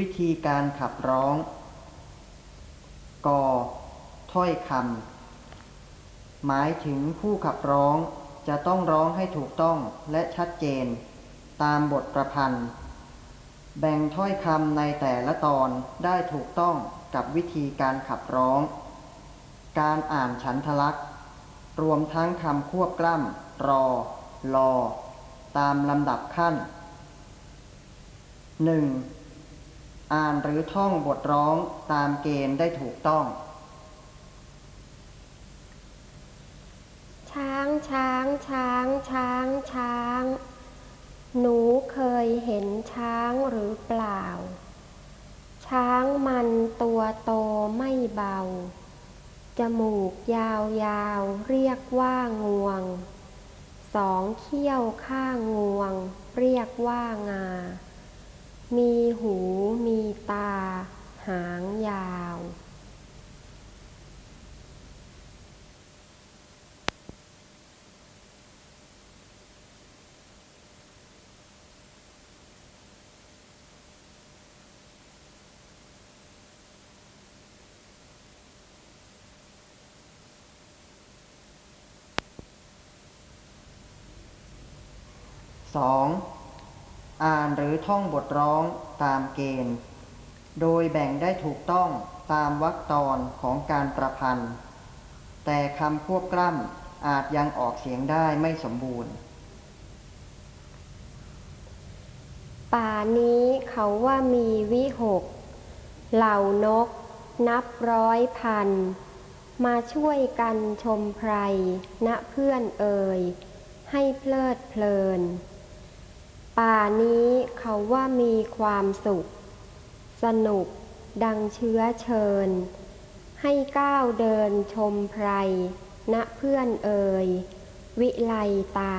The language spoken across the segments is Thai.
วิธีการขับร้อง ก ถ้อยคำหมายถึงผู้ขับร้องจะต้องร้องให้ถูกต้องและชัดเจน ตามบทประพันธ์ แบ่งถ้อยคำในแต่ละตอนได้ถูกต้องกับวิธีการขับร้อง การอ่านฉันทลักษ์รวมทั้งคำควบกล้ำ รอ ลอ ตามลำดับขั้นหนึ่ง อ่านหรือท่องบทร้องตามเกณฑ์ได้ถูกต้อง ช้างช้างช้างช้างช้าง หนูเคยเห็นช้างหรือเปล่า ช้างมันตัวโตไม่เบา จมูกยาวยาวเรียกว่างวง สองเขี้ยวข้างงวง เรียกว่างา มีหูมีตา หางยาว 2. อ่ อ่านหรือท่องบทร้องตามเกณฑ์ โดยแบ่งได้ถูกต้องตามวรรคตอนของการประพันธ์ แต่คำควบกล้ำอาจยังออกเสียงได้ไม่สมบูรณ์ ป่านี้เขาว่ามีวิหก เหล่านก นับร้อยพัน มาช่วยกันชมไพรณเพื่อนเอ่ยให้เพลิดเพลิน ป่านี้เขาว่ามีความสุข สนุกดังเชื้อเชิญ ให้ก้าวเดินชมไพร ณเพื่อนเอ่ย วิไลตา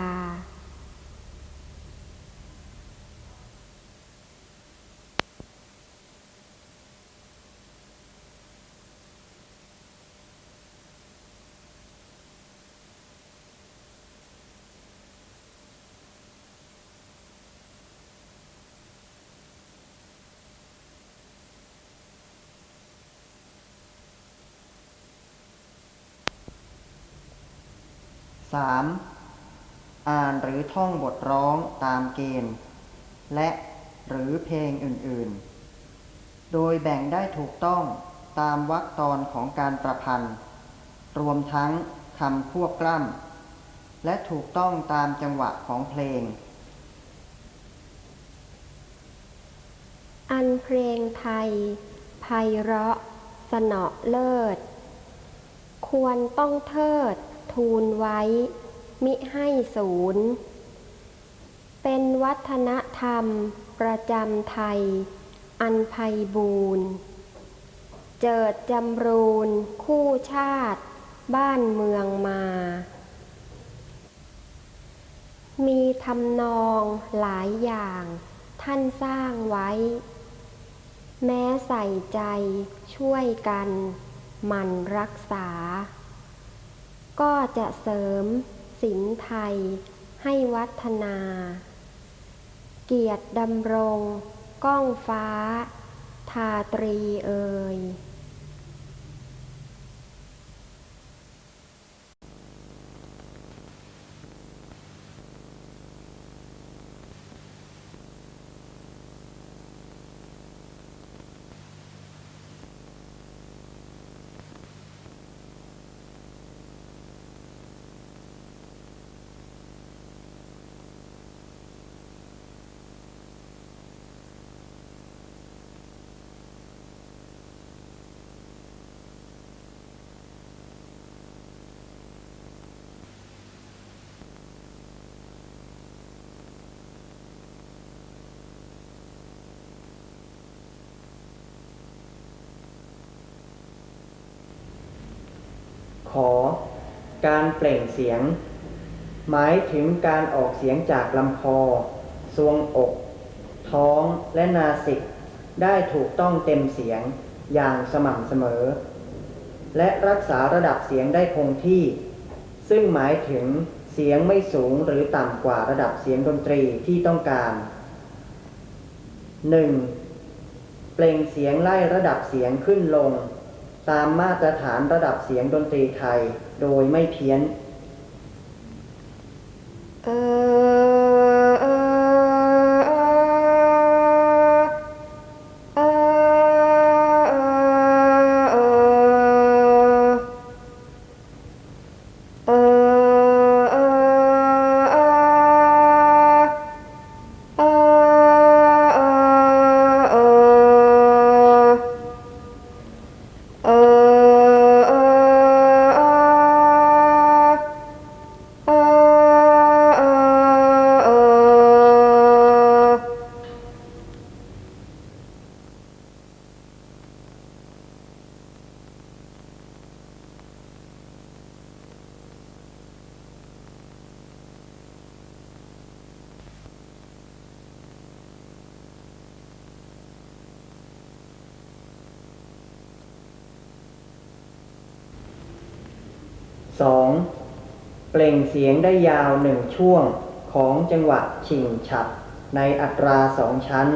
3. อ่านหรือท่องบทร้องตามเกณฑ์ และหรือเพลงอื่นๆ โดยแบ่งได้ถูกต้องตามวรรคตอนของการประพันธ์ รวมทั้งคำควบกล้ำและถูกต้องตามจังหวะของเพลง อันเพลงไทยไพเราะ สนอเลิศ ควรต้องเทิด ทูลไว้ มิให้ศูนย์ เป็นวัฒนธรรมประจำไทย อันไพบูรณ์เจิดจำรูนคู่ชาติ บ้านเมืองมา มีทำนองหลายอย่างท่านสร้างไว้ แม้ใส่ใจช่วยกันหมันรักษา ก็จะเสริมศิลไทยให้วัฒนา เกียรติดำรง ก้องฟ้า ทาตรีเอ่ย ขอ การเปล่งเสียง หมายถึงการออกเสียงจากลำคอทรวงอก ท้องและนาสิก ได้ถูกต้องเต็มเสียงอย่างสม่ำเสมอ และรักษาระดับเสียงได้คงที่ ซึ่งหมายถึงเสียงไม่สูงหรือต่ำกว่าระดับเสียงดนตรีที่ต้องการ 1. เปล่งเสียงไล่ระดับเสียงขึ้นลง ตามมาตรฐานระดับเสียงดนตรีไทยโดยไม่เพี้ยน เสียงได้ยาวหนึ่งช่วงของจังหวะชิงฉับในอัตราสองชั้น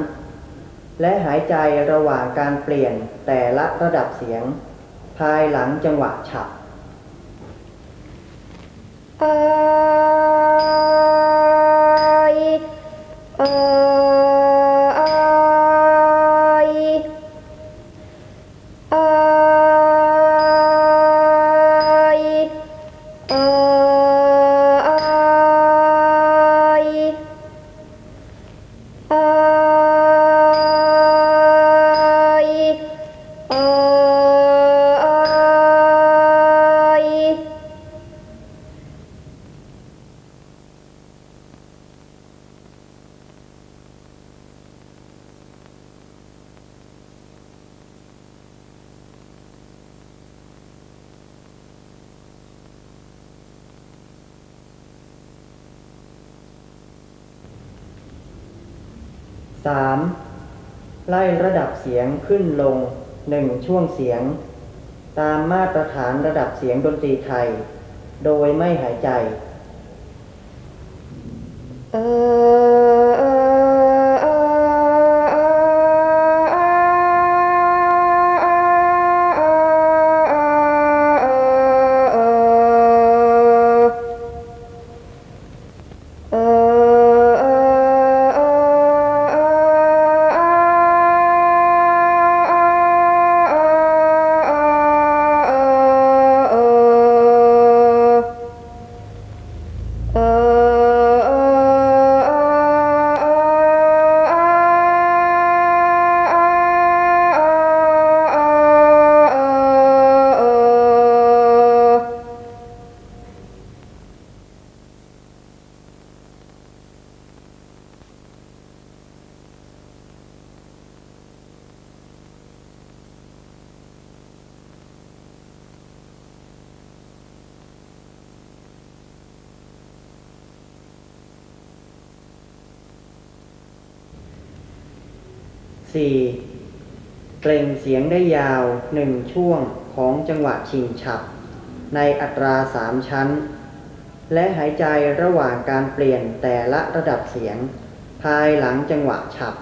และหายใจระหว่างการเปลี่ยนแต่ละระดับเสียง ภายหลังจังหวะฉับเ 3. ไล่ระดับเสียงขึ้นลงหนึ่งช่วงเสียง ตามมาตรฐานระดับเสียงดนตรีไทย โดยไม่หายใจ สี่เปล่งเสียงได้ยาวหนึ่งช่วงของจังหวะชิงฉับ ในอัตราสามชั้น และหายใจระหว่างการเปลี่ยนแต่ละระดับเสียง ภายหลังจังหวะฉับ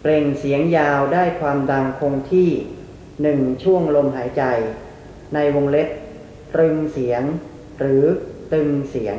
เปล่งเสียงยาวได้ความดังคงที่หนึ่งช่วงลมหายใจ ในวงเล็บตรึงเสียง หรือตึงเสียง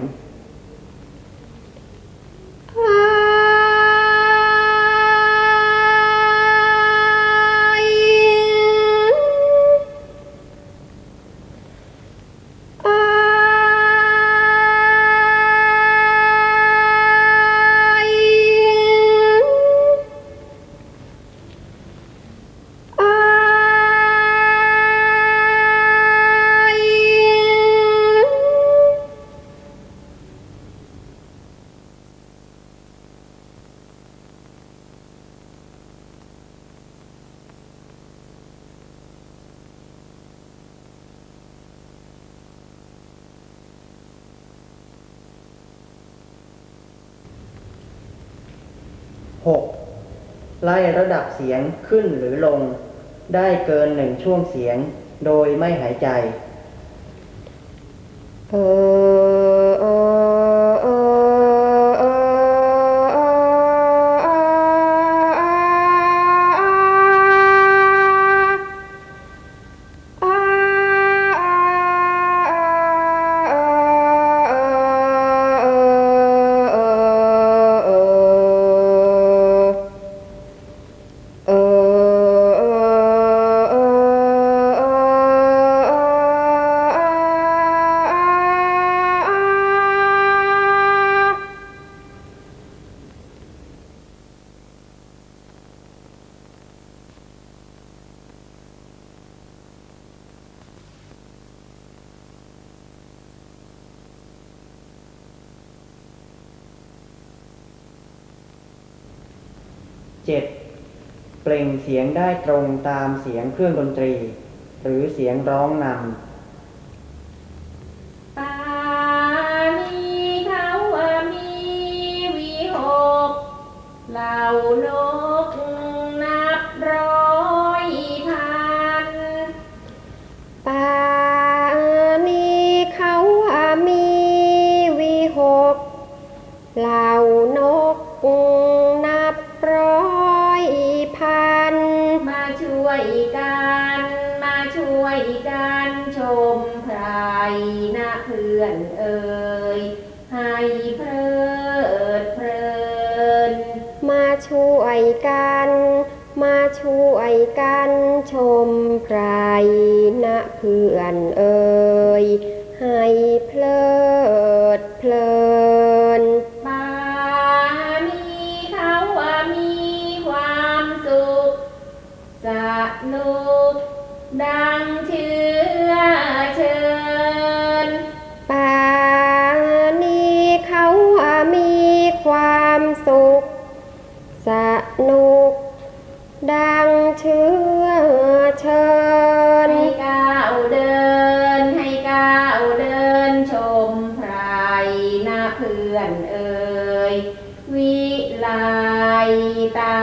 6. ไล่ระดับเสียงขึ้นหรือลง ได้เกินหนึ่งช่วงเสียง โดยไม่หายใจ เออ สียงได้ตรงตามเสียงเครื่องดนตรี หรือเสียงร้องนำ วยกัน มาช่วยกันชมไพรนะเพื่อนเอ่ยให้เพลิดเพลินป่านี้เขาว่ามีความสุขสนุกดัง ดังเชื่อเชิญให้ก้าวเดิน ให้ก้าวเดินชมไพรนะเพื่อนเอ่ยวิไลตา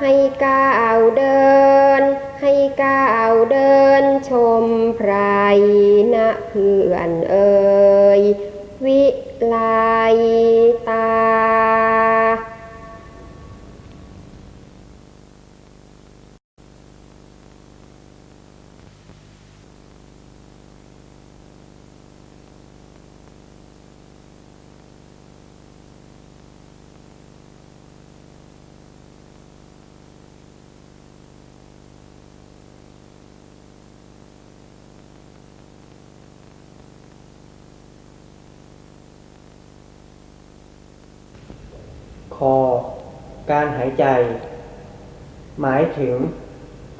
ให้ก้าวเดิน ให้ก้าวเดินชมไพรนะเพื่อนเอ่ยวิไล อ การหายใจ หมายถึง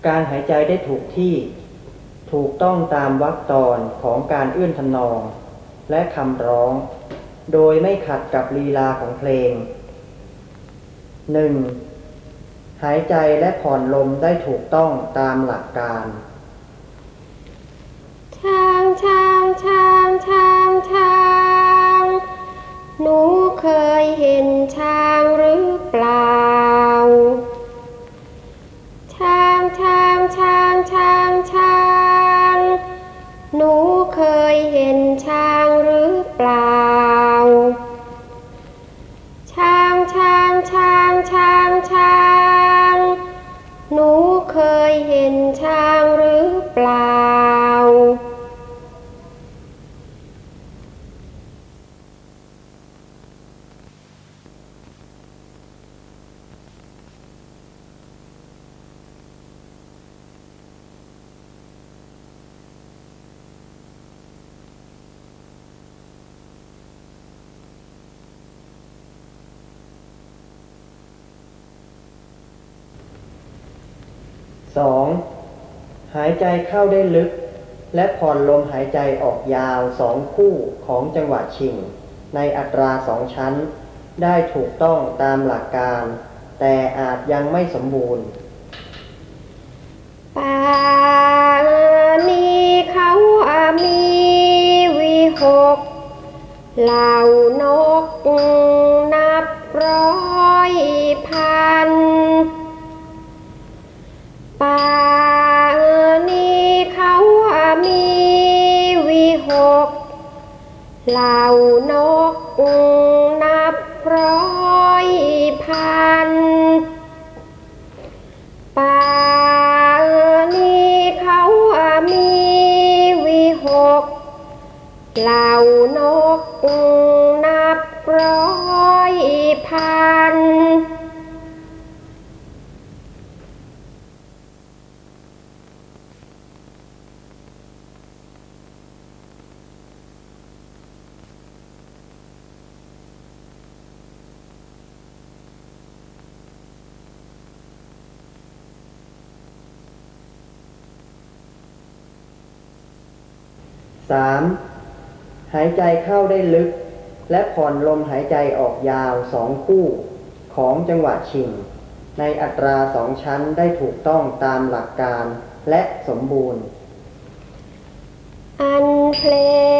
การหายใจได้ถูกที่ ถูกต้องตามวรรคตอนของการเอื้อนทำนอง และคำร้อง โดยไม่ขัดกับลีลาของเพลง 1. หายใจและผ่อนลมได้ถูกต้องตามหลักการชางช้างช้างช้างช้าง 2. หายใจเข้าได้ลึก และผ่อนลมหายใจออกยาวสองคู่ของจังหวะชิง ในอัตราสองชั้น ได้ถูกต้องตามหลักการ แต่อาจยังไม่สมบูรณ์ เหล่านกนับร้อยพันป่านี้เขามีวิหกเหล่านกนับร้อยพัน 3. หายใจเข้าได้ลึก และผ่อนลมหายใจออกยาวสองคู่ของจังหวะชิง ในอัตราสองชั้นได้ถูกต้องตามหลักการและสมบูรณ์ อันเพลง